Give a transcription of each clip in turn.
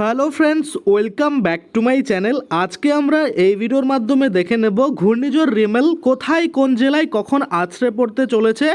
Hello friends, welcome back to my channel. আজকে আমরা এই ভিডিওর মাধ্যমে দেখে নেব ঘূর্ণিঝড় রিমেল কোথায়, কোন জেলায় কখন আছড়ে পড়তে চলেছে,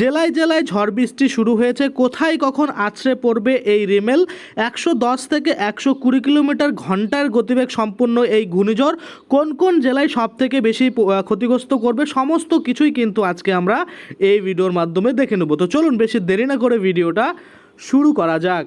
জেলায় জেলায় ঝড় বৃষ্টি শুরু হয়েছে, কোথায় কখন আছড়ে পড়বে এই রিমেল, একশো দশ থেকে একশো কুড়ি কিলোমিটার ঘণ্টার গতিবেগ সম্পন্ন এই ঘূর্ণিঝড় কোন কোন জেলায় সব থেকে বেশি ক্ষতিগ্রস্ত করবে, সমস্ত কিছুই কিন্তু আজকে আমরা এই ভিডিওর মাধ্যমে দেখে নেব। তো চলুন, বেশি দেরি না করে ভিডিওটা শুরু করা যাক।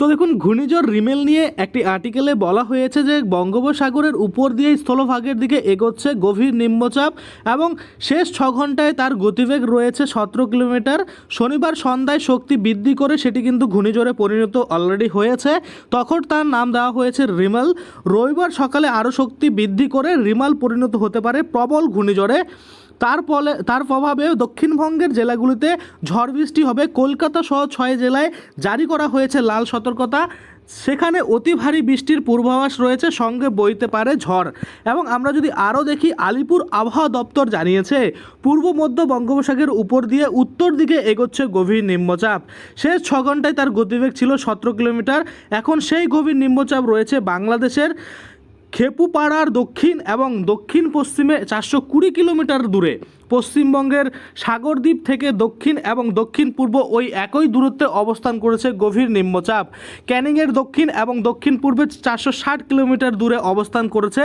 তো দেখুন, ঘূর্ণিঝড় রিমেল নিয়ে একটি আর্টিকেলে বলা হয়েছে যে বঙ্গোপসাগরের উপর দিয়ে স্থলভাগের দিকে এগোচ্ছে গভীর নিম্নচাপ এবং শেষ ছ ঘন্টায় তার গতিবেগ রয়েছে সতেরো কিলোমিটার। শনিবার সন্ধ্যায় শক্তি বৃদ্ধি করে সেটি কিন্তু ঘূর্ণিঝড়ে পরিণত অলরেডি হয়েছে। তখন তার নাম দেওয়া হয়েছে রিমেল। রবিবার সকালে আরও শক্তি বৃদ্ধি করে রিমাল পরিণত হতে পারে প্রবল ঘূর্ণিঝড়ে। তার ফলে, তার প্রভাবে দক্ষিণবঙ্গের জেলাগুলিতে ঝড় বৃষ্টি হবে। কলকাতা সহ ছয় জেলায় জারি করা হয়েছে লাল সতর্কতা। সেখানে অতি ভারী বৃষ্টির পূর্বাভাস রয়েছে, সঙ্গে বইতে পারে ঝড়। এবং আমরা যদি আরও দেখি, আলিপুর আবহাওয়া দপ্তর জানিয়েছে, পূর্ব মধ্য বঙ্গোপসাগরের উপর দিয়ে উত্তর দিকে এগোচ্ছে গভীর নিম্নচাপ। শেষ ছ ঘন্টায় তার গতিবেগ ছিল সতেরো কিলোমিটার। এখন সেই গভীর নিম্নচাপ রয়েছে বাংলাদেশের খেপুপাড়ার দক্ষিণ এবং দক্ষিণ পশ্চিমে চারশো কুড়ি কিলোমিটার দূরে। পশ্চিমবঙ্গের সাগরদ্বীপ থেকে দক্ষিণ এবং দক্ষিণ পূর্ব ওই একই দূরত্বে অবস্থান করেছে গভীর নিম্নচাপ। ক্যানিংয়ের দক্ষিণ এবং দক্ষিণ পূর্বে চারশো ষাট কিলোমিটার দূরে অবস্থান করেছে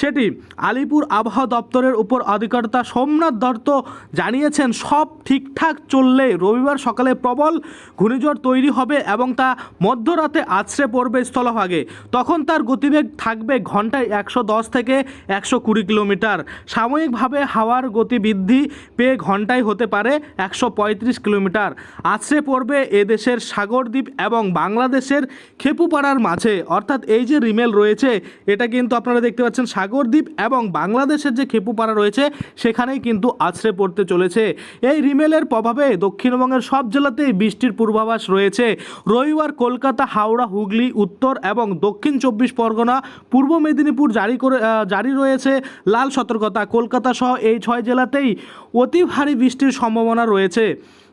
সেটি। আলিপুর আবহাওয়া দপ্তরের উপর অধিকর্তা সোমনাথ দত্ত জানিয়েছেন, সব ঠিকঠাক চললে রবিবার সকালে প্রবল ঘূর্ণিঝড় তৈরি হবে এবং তা মধ্যরাতে আছড়ে পড়বে স্থলভাগে। তখন তার গতিবেগ থাকবে ঘন্টায় একশো দশ থেকে একশো কুড়ি কিলোমিটার। সাময়িকভাবে হাওয়ার গতি বৃদ্ধি পেয়ে ঘন্টায় হতে পারে একশো পঁয়ত্রিশ কিলোমিটার। আছড়ে পড়বে এদেশের সাগরদ্বীপ এবং বাংলাদেশের খেপুপাড়ার মাঝে। অর্থাৎ এই যে রিমেল রয়েছে, এটা কিন্তু আপনারা দেখতে পাচ্ছেন সাগরদ্বীপ এবং বাংলাদেশের যে খেপুপাড়া রয়েছে, সেখানেই কিন্তু আছড়ে পড়তে চলেছে। এই রিমেলের প্রভাবে দক্ষিণবঙ্গের সব জেলাতেই বৃষ্টির পূর্বাভাস রয়েছে। রবিবার কলকাতা, হাওড়া, হুগলি, উত্তর এবং দক্ষিণ চব্বিশ পরগনা, পূর্ব মেদিনীপুর জারি করে জারি রয়েছে। লাল সতর্কতা, কলকাতা সহ এই ছয় জেলাতেই অতি ভারী বৃষ্টির সম্ভাবনা রয়েছে।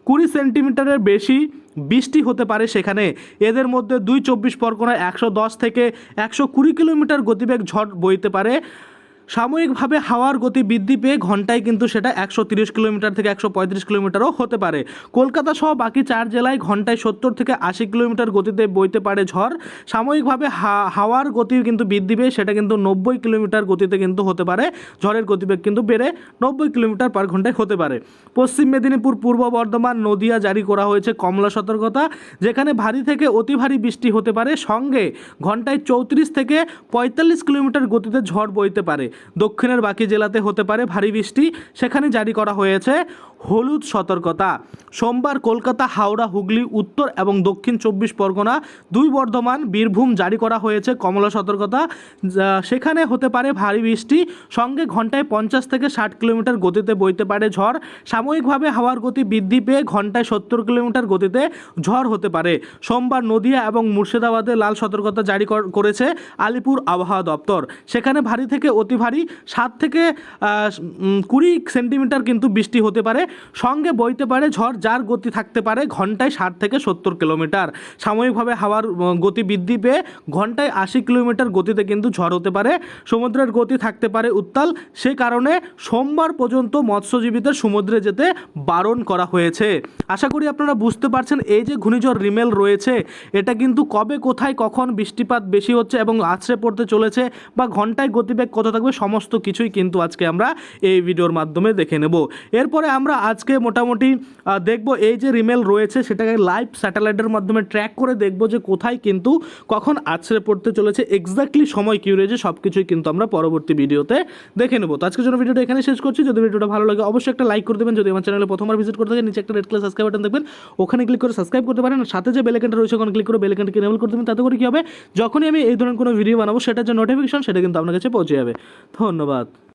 কুড়ি সেন্টিমিটারের বেশি বৃষ্টি হতে পারে সেখানে। এদের মধ্যে দুই চব্বিশ পরগনায় একশো দশ থেকে একশো কুড়ি কিলোমিটার গতিবেগ ঝড় বইতে পারে। সাময়িকভাবে হাওয়ার গতি বৃদ্ধি পেয়ে ঘন্টায় কিন্তু সেটা একশো তিরিশ কিলোমিটার থেকে একশো পঁয়ত্রিশ কিলোমিটারও হতে পারে। কলকাতা সহ বাকি চার জেলায় ঘন্টায় সত্তর থেকে আশি কিলোমিটার গতিতে বইতে পারে ঝড়। সাময়িকভাবে হাওয়ার গতি কিন্তু বৃদ্ধি পেয়ে সেটা কিন্তু নব্বই কিলোমিটার গতিতে কিন্তু হতে পারে। ঝড়ের গতিবেগ কিন্তু বেড়ে নব্বই কিলোমিটার পার ঘন্টায় হতে পারে। পশ্চিম মেদিনীপুর, পূর্ব বর্ধমান, নদিয়া জারি করা হয়েছে কমলা সতর্কতা, যেখানে ভারী থেকে অতি ভারী বৃষ্টি হতে পারে। সঙ্গে ঘন্টায় চৌত্রিশ থেকে পঁয়তাল্লিশ কিলোমিটার গতিতে ঝড় বইতে পারে। দক্ষিণের বাকি জেলাতে হতে পারে ভারী বৃষ্টি। সেখানে জারি করা হয়েছে হলুদ সতর্কতা। সোমবার কলকাতা, হাওড়া, হুগলি, উত্তর এবং দক্ষিণ চব্বিশ পরগনা দুই বর্ধমান, বীরভূম জারি করা হয়েছে কমলা সতর্কতা। সেখানে হতে পারে ভারী বৃষ্টি, সঙ্গে ঘন্টায় পঞ্চাশ থেকে ষাট কিলোমিটার গতিতে বইতে পারে ঝড়। সাময়িকভাবে হাওয়ার গতি বৃদ্ধি পেয়ে ঘন্টায় সত্তর কিলোমিটার গতিতে ঝড় হতে পারে। সোমবার নদিয়া এবং মুর্শিদাবাদে লাল সতর্কতা জারি করেছে আলিপুর আবহাওয়া দপ্তর। সেখানে ভারী থেকে অতি ভারী, সাত থেকে কুড়ি সেন্টিমিটার কিন্তু বৃষ্টি হতে পারে। সঙ্গে বইতে পারে ঝড় যার গতি থাকতে পারে ঘন্টায় ষাট থেকে সত্তর কিলোমিটার। সাময়িকভাবে হাওয়ার গতি বৃদ্ধি পেয়ে ঘন্টায় আশি কিলোমিটার গতিতে কিন্তু ঝড় হতে পারে। সমুদ্রের গতি থাকতে পারে উত্তাল, সে কারণে সোমবার পর্যন্ত মৎস্যজীবীদের সমুদ্রে যেতে বারণ করা হয়েছে। আশা করি আপনারা বুঝতে পারছেন এই যে ঘূর্ণিঝড় রিমেল রয়েছে, এটা কিন্তু কবে, কোথায়, কখন বৃষ্টিপাত বেশি হচ্ছে এবং আছড়ে পড়তে চলেছে বা ঘন্টায় গতিবেগ কত থাকবে সমস্ত কিছুই কিন্তু আজকে আমরা এই ভিডিওর মাধ্যমে দেখে নেব। এরপরে আমরা আজকে মোটামুটি দেখব এই যে রিমেল রয়েছে সেটাকে লাইভ স্যাটেলাইটের মাধ্যমে ট্র্যাক করে দেখব যে কোথায় কিন্তু কখন আছড়ে পড়তে চলেছে এক্স্যাক্টলি সময় কী রয়েছে সব কিছুই কিন্তু আমরা পরবর্তী ভিডিওতে দেখে নেব। তো আজকের জন্য ভিডিওটা এখানে শেষ করছি। যদি ভিডিওটা ভালো লাগে, অবশ্যই একটা লাইক করে দেবেন। যদি আমার চ্যানেলে প্রথমবার ভিজিট করতে থাকেন নিচে একটা রেড কালার সাবস্ক্রাইব বাটন দেখবেন। ওখানে ক্লিক করে সাবস্ক্রাইব করতে পারেন। সাথে যে বেলেকেনটা রয়েছে, ওখানে ক্লিক করে বেলেকেনটাকে এনেবল করে দেবেন। তাতে করে কী হবে? যখনই আমি এই ধরনের কোনো ভিডিও বানাবো, সেটার যে নোটিফিকেশন সেটা কিন্তু আপনার কাছে পৌঁছে যাবে। ধন্যবাদ।